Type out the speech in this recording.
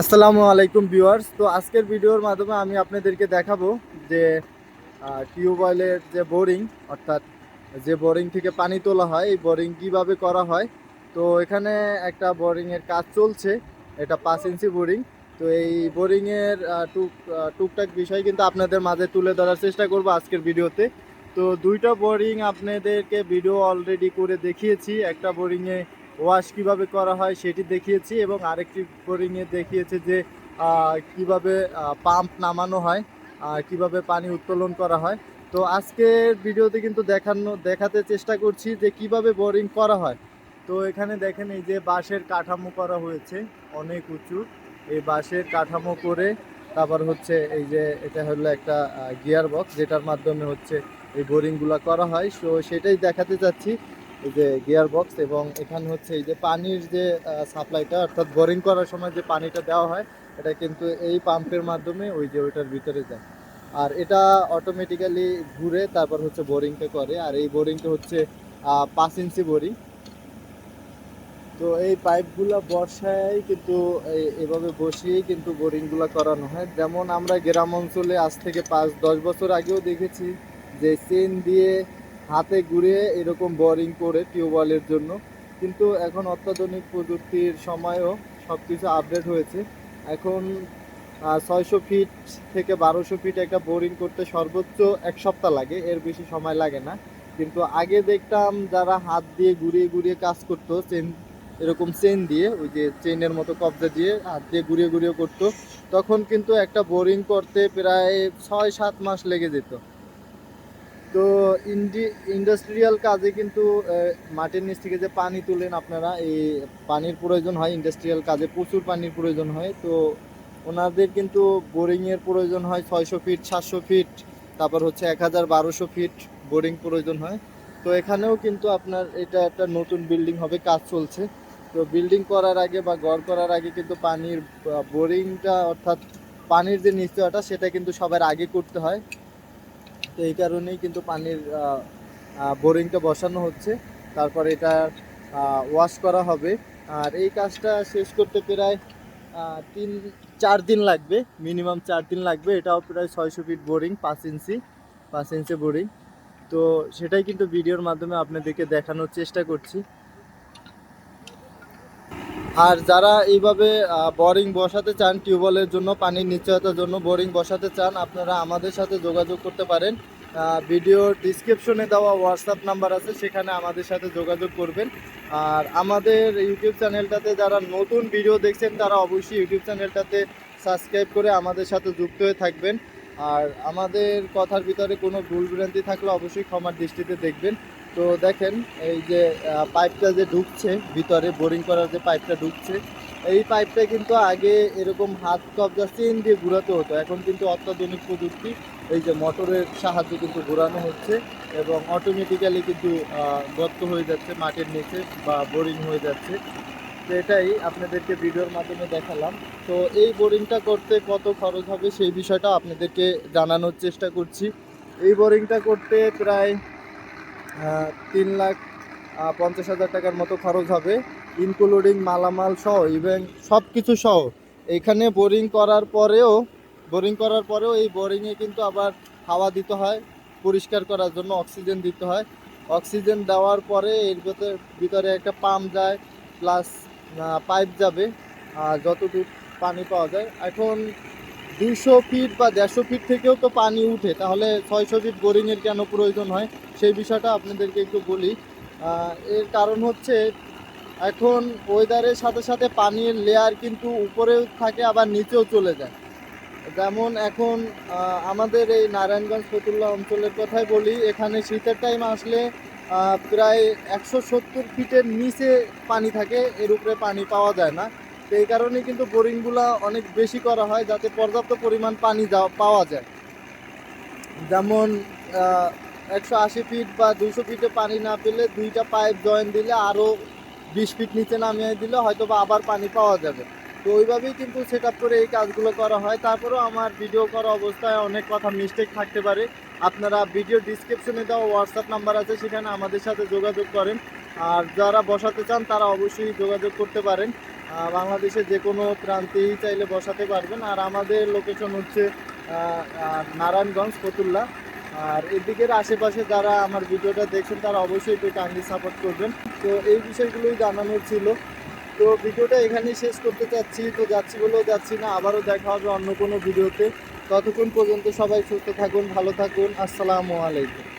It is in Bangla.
আসসালামু আলাইকুম ভিউয়ার্স। তো আজকের ভিডিওর মাধ্যমে আমি আপনাদেরকে দেখাবো যে টিউবওয়েলের যে বোরিং, অর্থাৎ যে বোরিং থেকে পানি তোলা হয়, এই বোরিং কীভাবে করা হয়? তো এখানে একটা বোরিংয়ের কাজ চলছে, এটা পাঁচ ইঞ্চি বোরিং। তো এই বোরিংয়ের টুক টুকটাক বিষয় কিন্তু আপনাদের মাঝে তুলে ধরার চেষ্টা করব আজকের ভিডিওতে। তো দুইটা বোরিং আপনাদেরকে ভিডিও অলরেডি করে দেখিয়েছি। একটা বোরিংয়ে ওয়াশ কীভাবে করা হয় সেটি দেখিয়েছি এবং আরেকটি বোরিংয়ে দেখিয়েছে যে কীভাবে পাম্প নামানো হয় কীভাবে পানি উত্তোলন করা হয়। তো আজকের ভিডিওতে কিন্তু দেখানো, দেখাতে চেষ্টা করছি যে কীভাবে বোরিং করা হয়। তো এখানে দেখেন এই যে বাঁশের কাঠামো করা হয়েছে, অনেক উঁচু। এই বাঁশের কাঠামো করে তারপর হচ্ছে এই যে এটা হলো একটা গিয়ার বক্স যেটার মাধ্যমে হচ্ছে এই বোরিংগুলো করা হয়। সো সেটাই দেখাতে চাচ্ছি। এই যে গিয়ার বক্স এবং এখানে হচ্ছে এই যে পানির যে সাপ্লাইটা, অর্থাৎ বোরিং করার সময় যে পানিটা দেওয়া হয়, এটা কিন্তু এই পাম্পের মাধ্যমে ওই যে ওইটার ভিতরে যায়। আর এটা অটোমেটিক্যালি ঘুরে তারপর হচ্ছে বোরিংটা করে। আর এই বোরিংটা হচ্ছে পাঁচ ইঞ্চি বোরিং তো এই পাইপগুলো বর্ষায় কিন্তু এভাবে বসিয়েই কিন্তু বোরিংগুলো করানো হয়। যেমন আমরা গ্রাম অঞ্চলে আজ থেকে পাঁচ, দশ বছর আগেও দেখেছি যে চেন দিয়ে হাতে ঘুরে এরকম বোরিং করে টিউবওয়েলের জন্য। কিন্তু এখন অত্যাধুনিক প্রযুক্তির সময়ও সব কিছু আপডেট হয়েছে। এখন ছয়শো ফিট থেকে বারোশো ফিট একটা বোরিং করতে সর্বোচ্চ এক সপ্তাহ লাগে, এর বেশি সময় লাগে না। কিন্তু আগে দেখতাম যারা হাত দিয়ে ঘুরিয়ে ঘুরিয়ে কাজ করতো চেন এরকম চেন দিয়ে, ওই যে চেনের মতো কবজা দিয়ে হাত দিয়ে ঘুরিয়ে ঘুরিয়ে করতো, তখন কিন্তু একটা বোরিং করতে প্রায় ছয় সাত মাস লেগে যেত। তো ইন্ডি, ইন্ডাস্ট্রিয়াল কাজে কিন্তু মাটির নিচ থেকে যে পানি তুলেন আপনারা, এই পানির প্রয়োজন হয়, ইন্ডাস্ট্রিয়াল কাজে প্রচুর পানির প্রয়োজন হয়। তো ওনাদের কিন্তু বোরিংয়ের প্রয়োজন হয় ছয়শো ফিট, সাতশো ফিট, তারপর হচ্ছে এক হাজার বারোশো ফিট বোরিং প্রয়োজন হয়। তো এখানেও কিন্তু আপনার এটা একটা নতুন বিল্ডিং হবে, কাজ চলছে। তো বিল্ডিং করার আগে বা গড় করার আগে কিন্তু পানির বোরিংটা অর্থাৎ পানির যে নিশ্চয়তা সেটা কিন্তু সবার আগে করতে হয়। তো এই কারণেই কিন্তু পানির বোরিংটা বসানো হচ্ছে। তারপর এটা ওয়াশ করা হবে। আর এই কাজটা শেষ করতে প্রায় তিন, চার দিন লাগবে। মিনিমাম চার দিন লাগবে। এটাও প্রায় ছয়শো ফিট বোরিং পাঁচ ইঞ্চি পাঁচ ইঞ্চি বোরিং তো সেটাই কিন্তু ভিডিওর মাধ্যমে আপনাদেরকে দেখানোর চেষ্টা করছি। আর যারা এইভাবে বোরিং বসাতে চান টিউবওয়েলের জন্য, পানির নিশ্চয়তার জন্য বোরিং বসাতে চান, আপনারা আমাদের সাথে যোগাযোগ করতে পারেন। ভিডিওর ডিসক্রিপশনে দেওয়া হোয়াটসঅ্যাপ নাম্বার আছে, সেখানে আমাদের সাথে যোগাযোগ করবেন। আর আমাদের ইউটিউব চ্যানেলটাতে যারা নতুন ভিডিও দেখছেন, তারা অবশ্যই ইউটিউব চ্যানেলটাতে সাবস্ক্রাইব করে আমাদের সাথে যুক্ত হয়ে থাকবেন। আর আমাদের কথার ভিতরে কোনো ভুল ভ্রান্তি থাকলে অবশ্যই ক্ষমার দৃষ্টিতে দেখবেন। তো দেখেন, এই যে পাইপটা যে ঢুকছে, ভিতরে বোরিং করার যে পাইপটা ঢুকছে, এই পাইপটা কিন্তু আগে এরকম হাত কবজা চেন দিয়ে ঘুরাতে হতো। এখন কিন্তু অত্যাধুনিক প্রযুক্তি, এই যে মোটরের সাহায্যে কিন্তু ঘোরানো হচ্ছে এবং অটোমেটিক্যালি কিন্তু গর্ত হয়ে যাচ্ছে, মাটির নিচে বা বোরিং হয়ে যাচ্ছে। তো এটাই আপনাদেরকে ভিডিওর মাধ্যমে দেখালাম। তো এই বোরিংটা করতে কত খরচ হবে সেই বিষয়টা আপনাদেরকে জানানোর চেষ্টা করছি। এই বোরিংটা করতে প্রায় তিন লাখ পঞ্চাশ হাজার টাকার মতো খরচ হবে। ইনক্লুডিং মালামাল সহ ইভেন সব কিছু সহ। এখানে বোরিং করার পরেও বোরিং করার পরেও এই বোরিংয়ে কিন্তু আবার হাওয়া দিতে হয়, পরিষ্কার করার জন্য অক্সিজেন দিতে হয়। অক্সিজেন দেওয়ার পরে এর ভিতরে ভিতরে একটা পাম্প যায় প্লাস পাইপ যাবে যতদূর পানি পাওয়া যায়। এখন দুইশো ফিট বা দেড়শো ফিট থেকেও তো পানি উঠে, তাহলে ছয়শো ফিট বোরিংয়ের কেন প্রয়োজন হয়? সেই বিষয়টা আপনাদেরকে একটু বলি। এর কারণ হচ্ছে, এখন ওয়েদারের সাথে সাথে পানির লেয়ার কিন্তু উপরেও থাকে, আবার নিচেও চলে যায়। যেমন এখন আমাদের এই নারায়ণগঞ্জ ফতুল্লা অঞ্চলের কথাই বলি, এখানে শীতের টাইম আসলে প্রায় একশো সত্তর ফিটের নিচে পানি থাকে, এর উপরে পানি পাওয়া যায় না। তো এই কারণে কিন্তু বোরিংগুলো অনেক বেশি করা হয় যাতে পর্যাপ্ত পরিমাণ পানি পাওয়া যায়। যেমন একশো আশি ফিট বা দুশো ফিটে পানি না পেলে দুইটা পাইপ জয়েন দিলে আরও বিশ ফিট নিচে নামিয়ে দিলে হয়তো বা আবার পানি পাওয়া যাবে। তো ওইভাবেই কিন্তু সেট করে এই কাজগুলো করা হয়। তারপরেও আমার ভিডিও করা অবস্থায় অনেক কথা মিস্টেক থাকতে পারে। আপনারা ভিডিও ডিসক্রিপশনে দেওয়া হোয়াটসঅ্যাপ নাম্বার আছে, সেখানে আমাদের সাথে যোগাযোগ করেন। আর যারা বসাতে চান, তারা অবশ্যই যোগাযোগ করতে পারেন। আহ, বাংলাদেশের যে কোনো প্রান্তেই চাইলে বসাতে পারবেন। আর আমাদের লোকেশন হচ্ছে নারায়ণগঞ্জ ফতুল্লা। আর এদিকের আশেপাশে যারা আমার ভিডিওটা দেখছেন তারা অবশ্যই একটু কাইন্ডলি সাপোর্ট করবেন। তো এই বিষয়গুলোই জানানোর ছিল। তো ভিডিওটা এখানেই শেষ করতে চাচ্ছি। তো যাচ্ছি বলেও যাচ্ছি না আবারও দেখা হবে অন্য কোনো ভিডিওতে। ততক্ষণ পর্যন্ত সবাই সুস্থ থাকুন ভালো থাকুন। আসসালামু আলাইকুম।